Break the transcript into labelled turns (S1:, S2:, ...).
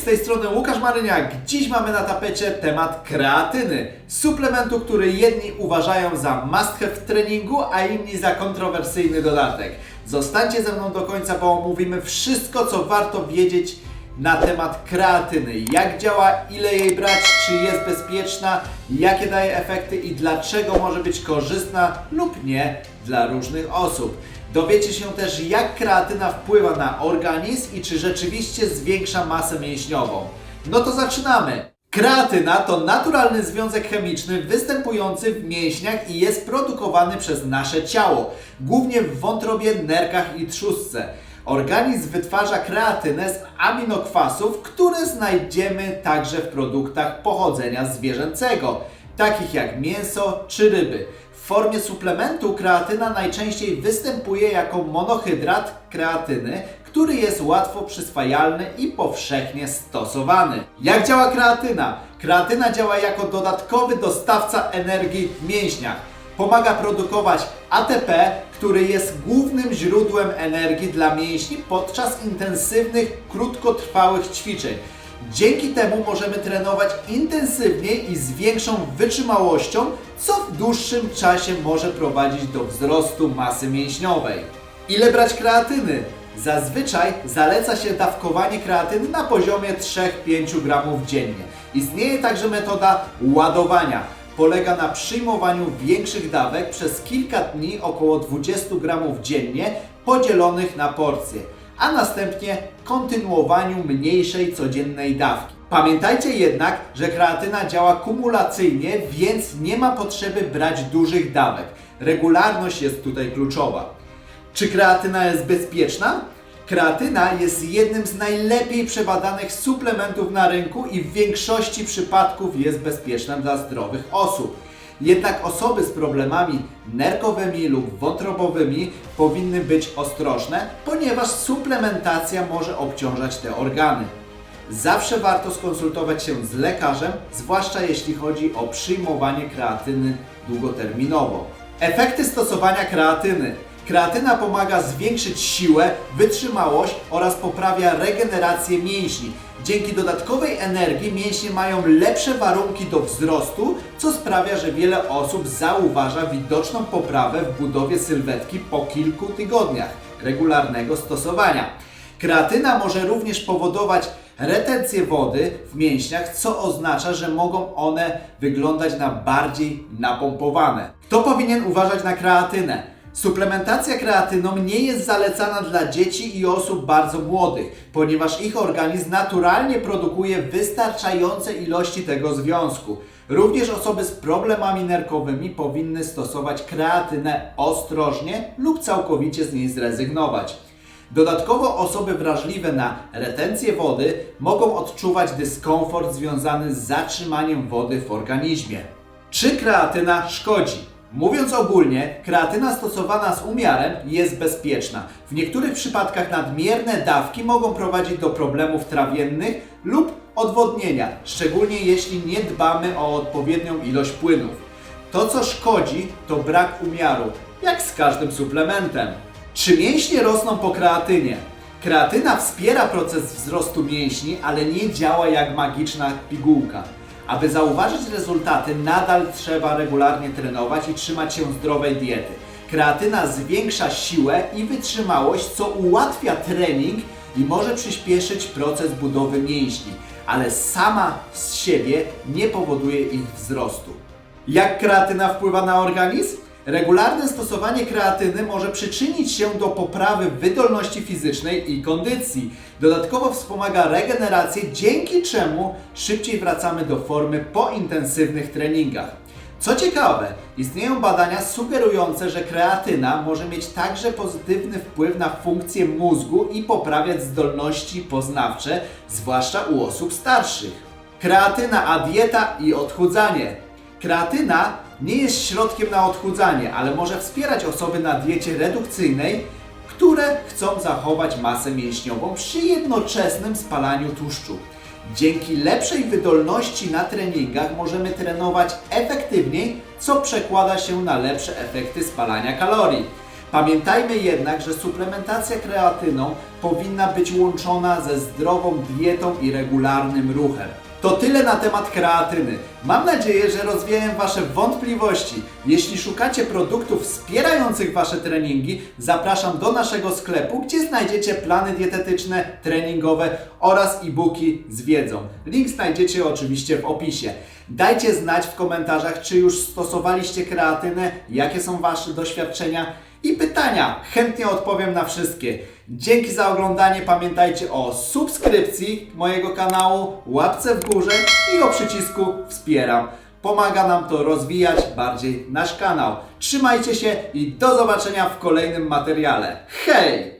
S1: z tej strony Łukasz Maryniak. Dziś mamy na tapecie temat kreatyny. Suplementu, który jedni uważają za must have w treningu, a inni za kontrowersyjny dodatek. Zostańcie ze mną do końca, bo omówimy wszystko, co warto wiedzieć na temat kreatyny. Jak działa, ile jej brać, czy jest bezpieczna, jakie daje efekty i dlaczego może być korzystna lub nie dla różnych osób. Dowiecie się też, jak kreatyna wpływa na organizm i czy rzeczywiście zwiększa masę mięśniową. No to zaczynamy! Kreatyna to naturalny związek chemiczny występujący w mięśniach i jest produkowany przez nasze ciało, głównie w wątrobie, nerkach i trzustce. Organizm wytwarza kreatynę z aminokwasów, które znajdziemy także w produktach pochodzenia zwierzęcego, takich jak mięso czy ryby. W formie suplementu kreatyna najczęściej występuje jako monohydrat kreatyny, który jest łatwo przyswajalny i powszechnie stosowany. Jak działa kreatyna? Kreatyna działa jako dodatkowy dostawca energii w mięśniach. Pomaga produkować ATP, który jest głównym źródłem energii dla mięśni podczas intensywnych, krótkotrwałych ćwiczeń. Dzięki temu możemy trenować intensywniej i z większą wytrzymałością, co w dłuższym czasie może prowadzić do wzrostu masy mięśniowej. Ile brać kreatyny? Zazwyczaj zaleca się dawkowanie kreatyny na poziomie 3-5 gramów dziennie. Istnieje także metoda ładowania. Polega na przyjmowaniu większych dawek przez kilka dni około 20 gramów dziennie podzielonych na porcje a następnie kontynuowaniu mniejszej codziennej dawki. Pamiętajcie jednak, że kreatyna działa kumulacyjnie, więc nie ma potrzeby brać dużych dawek. Regularność jest tutaj kluczowa. Czy kreatyna jest bezpieczna? Kreatyna jest jednym z najlepiej przebadanych suplementów na rynku i w większości przypadków jest bezpieczna dla zdrowych osób. Jednak osoby z problemami nerkowymi lub wątrobowymi powinny być ostrożne, ponieważ suplementacja może obciążać te organy. Zawsze warto skonsultować się z lekarzem, zwłaszcza jeśli chodzi o przyjmowanie kreatyny długoterminowo. Efekty stosowania kreatyny. Kreatyna pomaga zwiększyć siłę, wytrzymałość oraz poprawia regenerację mięśni. Dzięki dodatkowej energii mięśnie mają lepsze warunki do wzrostu, co sprawia, że wiele osób zauważa widoczną poprawę w budowie sylwetki po kilku tygodniach regularnego stosowania. Kreatyna może również powodować retencję wody w mięśniach, co oznacza, że mogą one wyglądać na bardziej napompowane. Kto powinien uważać na kreatynę? Suplementacja kreatyną nie jest zalecana dla dzieci i osób bardzo młodych, ponieważ ich organizm naturalnie produkuje wystarczające ilości tego związku. Również osoby z problemami nerkowymi powinny stosować kreatynę ostrożnie lub całkowicie z niej zrezygnować. Dodatkowo osoby wrażliwe na retencję wody mogą odczuwać dyskomfort związany z zatrzymaniem wody w organizmie. Czy kreatyna szkodzi? Mówiąc ogólnie, kreatyna stosowana z umiarem jest bezpieczna. W niektórych przypadkach nadmierne dawki mogą prowadzić do problemów trawiennych lub odwodnienia, szczególnie jeśli nie dbamy o odpowiednią ilość płynów. To co szkodzi, to brak umiaru, jak z każdym suplementem. Czy mięśnie rosną po kreatynie? Kreatyna wspiera proces wzrostu mięśni, ale nie działa jak magiczna pigułka. Aby zauważyć rezultaty, nadal trzeba regularnie trenować i trzymać się zdrowej diety. Kreatyna zwiększa siłę i wytrzymałość, co ułatwia trening i może przyspieszyć proces budowy mięśni, ale sama z siebie nie powoduje ich wzrostu. Jak kreatyna wpływa na organizm? Regularne stosowanie kreatyny może przyczynić się do poprawy wydolności fizycznej i kondycji. Dodatkowo wspomaga regenerację, dzięki czemu szybciej wracamy do formy po intensywnych treningach. Co ciekawe, istnieją badania sugerujące, że kreatyna może mieć także pozytywny wpływ na funkcję mózgu i poprawiać zdolności poznawcze, zwłaszcza u osób starszych. Kreatyna, a dieta i odchudzanie. Kreatyna nie jest środkiem na odchudzanie, ale może wspierać osoby na diecie redukcyjnej, które chcą zachować masę mięśniową przy jednoczesnym spalaniu tłuszczu. Dzięki lepszej wydolności na treningach możemy trenować efektywniej, co przekłada się na lepsze efekty spalania kalorii. Pamiętajmy jednak, że suplementacja kreatyną powinna być łączona ze zdrową dietą i regularnym ruchem. To tyle na temat kreatyny. Mam nadzieję, że rozwieję Wasze wątpliwości. Jeśli szukacie produktów wspierających Wasze treningi, zapraszam do naszego sklepu, gdzie znajdziecie plany dietetyczne, treningowe oraz e-booki z wiedzą. Link znajdziecie oczywiście w opisie. Dajcie znać w komentarzach, czy już stosowaliście kreatynę, jakie są Wasze doświadczenia i pytania. Chętnie odpowiem na wszystkie. Dzięki za oglądanie. Pamiętajcie o subskrypcji mojego kanału, łapce w górze i o przycisku wspieram. Pomaga nam to rozwijać bardziej nasz kanał. Trzymajcie się i do zobaczenia w kolejnym materiale. Hej!